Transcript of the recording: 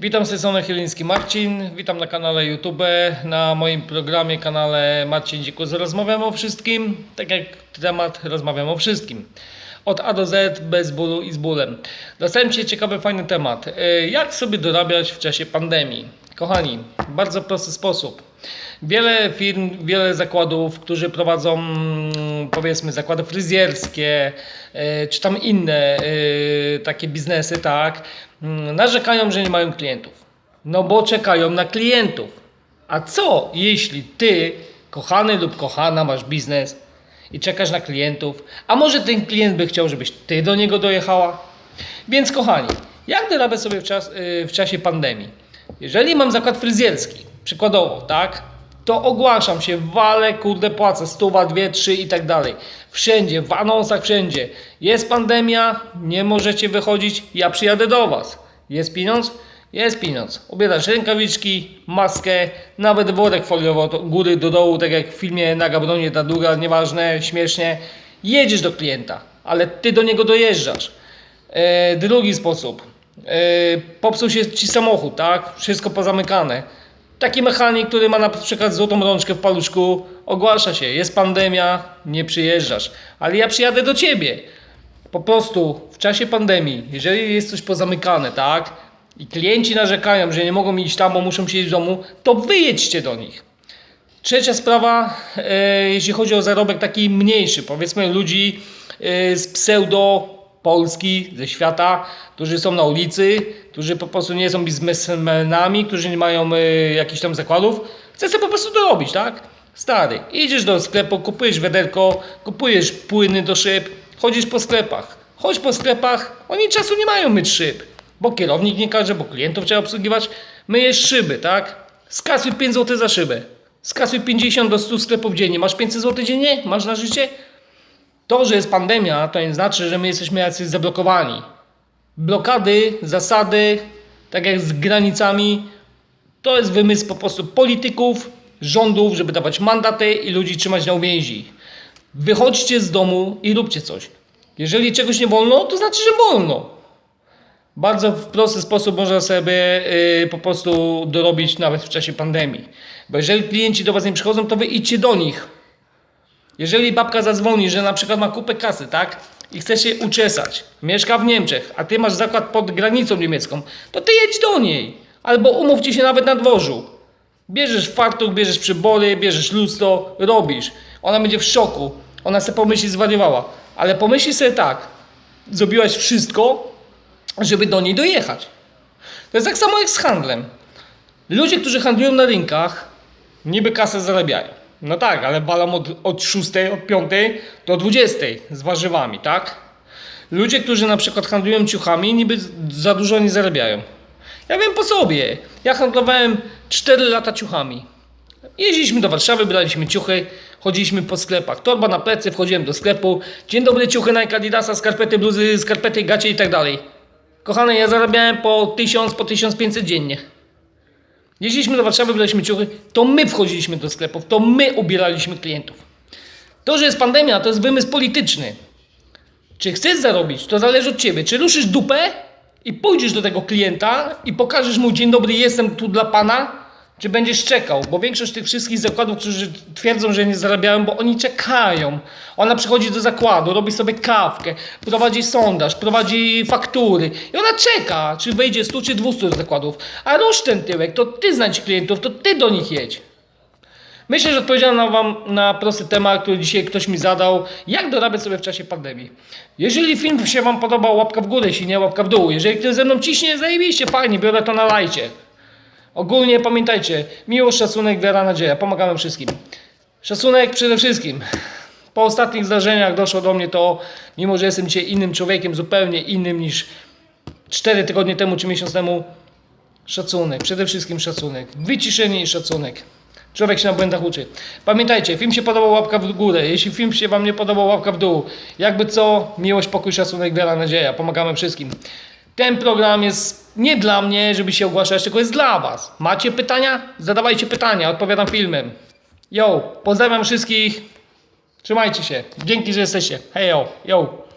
Witam z Chyliński Marcin, witam na kanale YouTube, na moim programie, kanale Marcin Dzikus. Rozmawiamy o wszystkim, tak jak temat rozmawiam o wszystkim. Od A do Z, bez bólu i z bólem. Dostałem Cię ciekawy, fajny temat. E, Jak sobie dorabiać w czasie pandemii? Kochani, bardzo prosty sposób. Wiele firm, wiele zakładów, którzy prowadzą mm, powiedzmy zakłady fryzjerskie, e, czy tam inne e, takie biznesy, tak, mm, narzekają, że nie mają klientów. No bo czekają na klientów. A co jeśli ty, kochany lub kochana, masz biznes i czekasz na klientów, a może ten klient by chciał, żebyś ty do niego dojechała? Więc kochani, jak dorabiać sobie w, czas, y, w czasie pandemii? Jeżeli mam zakład fryzjerski, przykładowo, tak, to ogłaszam się, walę, kurde, płacę, stuwa, dwie, trzy i tak dalej. Wszędzie, w anonsach, wszędzie. Jest pandemia, nie możecie wychodzić, ja przyjadę do Was. Jest pieniądz? Jest pieniądz. Ubierasz rękawiczki, maskę, nawet worek foliowy od góry do dołu, tak jak w filmie na Gabronie, ta długa, nieważne, śmiesznie. Jedziesz do klienta, ale Ty do niego dojeżdżasz. E, drugi sposób. E, popsuł się Ci samochód, tak? Wszystko pozamykane. Taki mechanik, który ma na przykład złotą rączkę w paluszku, ogłasza się, jest pandemia, nie przyjeżdżasz. Ale ja przyjadę do Ciebie. Po prostu w czasie pandemii, jeżeli jest coś pozamykane, tak? I klienci narzekają, że nie mogą iść tam, bo muszą siedzieć w domu, to wyjedźcie do nich. Trzecia sprawa, e, jeśli chodzi o zarobek taki mniejszy, powiedzmy ludzi e, z pseudo Polski, ze świata, którzy są na ulicy, którzy po prostu nie są biznesmenami, którzy nie mają e, jakichś tam zakładów, chce sobie po prostu dorobić, tak? Stary, idziesz do sklepu, kupujesz wiaderko, kupujesz płyny do szyb, chodzisz po sklepach. Chodź po sklepach, oni czasu nie mają myć szyb, bo kierownik nie każe, bo klientów trzeba obsługiwać. Myjesz szyby, tak? Skasuj 5 zł za szybę. Skasuj 50 do 100 sklepów dziennie. Masz 500 zł dziennie? Masz na życie? To, że jest pandemia, to nie znaczy, że my jesteśmy jacyś zablokowani. Blokady, zasady, tak jak z granicami, to jest wymysł po prostu polityków, rządów, żeby dawać mandaty i ludzi trzymać na uwięzi. Wychodźcie z domu i róbcie coś. Jeżeli czegoś nie wolno, to znaczy, że wolno. Bardzo w prosty sposób można sobie y, po prostu dorobić nawet w czasie pandemii. Bo jeżeli klienci do Was nie przychodzą, to Wy idźcie do nich. Jeżeli babka zadzwoni, że na przykład ma kupę kasy, tak? I chce się uczesać, mieszka w Niemczech, a ty masz zakład pod granicą niemiecką, to ty jedź do niej. Albo umówcie się nawet na dworzu. Bierzesz fartuch, bierzesz przybory, bierzesz lustro, robisz. Ona będzie w szoku. Ona sobie pomyśli, zwariowała. Ale pomyśli sobie tak. Zrobiłaś wszystko, żeby do niej dojechać. To jest tak samo jak z handlem. Ludzie, którzy handlują na rynkach, niby kasę zarabiają. No tak, ale balą od, od 6, od 5 do 20 z warzywami, tak? Ludzie, którzy na przykład handlują ciuchami, niby za dużo nie zarabiają. Ja wiem po sobie. Ja handlowałem 4 lata ciuchami. Jeździliśmy do Warszawy, braliśmy ciuchy, chodziliśmy po sklepach. Torba na plecy, wchodziłem do sklepu. Dzień dobry, ciuchy Nike, Adidasa, skarpety, bluzy, skarpety, gacie i tak dalej. Kochane, ja zarabiałem po 1000, po 1500 dziennie. Jeździliśmy do Warszawy, braliśmy ciuchy, to my wchodziliśmy do sklepów, to my ubieraliśmy klientów. To, że jest pandemia, to jest wymysł polityczny. Czy chcesz zarobić, to zależy od ciebie. Czy ruszysz dupę i pójdziesz do tego klienta i pokażesz mu, dzień dobry, jestem tu dla pana, czy będziesz czekał? Bo większość tych wszystkich zakładów, którzy twierdzą, że nie zarabiają, bo oni czekają. Ona przychodzi do zakładu, robi sobie kawkę, prowadzi sondaż, prowadzi faktury i ona czeka, czy wejdzie 100 czy 200 do zakładów. A rusz ten tyłek, to ty znajdź klientów, to ty do nich jedź. Myślę, że odpowiedziałem Wam na prosty temat, który dzisiaj ktoś mi zadał. Jak dorabiać sobie w czasie pandemii? Jeżeli film się Wam podobał, łapka w górę, jeśli nie, łapka w dół. Jeżeli ktoś ze mną ciśnie, zajebiście, fajnie, biorę to na lajcie. Ogólnie pamiętajcie, miłość, szacunek, wiara, nadzieja. Pomagamy wszystkim. Szacunek przede wszystkim. Po ostatnich zdarzeniach doszło do mnie to, mimo że jestem dzisiaj innym człowiekiem, zupełnie innym niż 4 tygodnie temu czy miesiąc temu, Szacunek, przede wszystkim szacunek. Wyciszenie i szacunek. Człowiek się na błędach uczy. Pamiętajcie, film się podobał, łapka w górę. Jeśli film się Wam nie podobał, łapka w dół. Jakby co, miłość, pokój, szacunek, wiara, nadzieja. Pomagamy wszystkim. Ten program jest nie dla mnie, żeby się ogłaszać, tylko jest dla Was. Macie pytania? Zadawajcie pytania, odpowiadam filmem. Yo, pozdrawiam wszystkich. Trzymajcie się. Dzięki, że jesteście. Hej, yo, yo.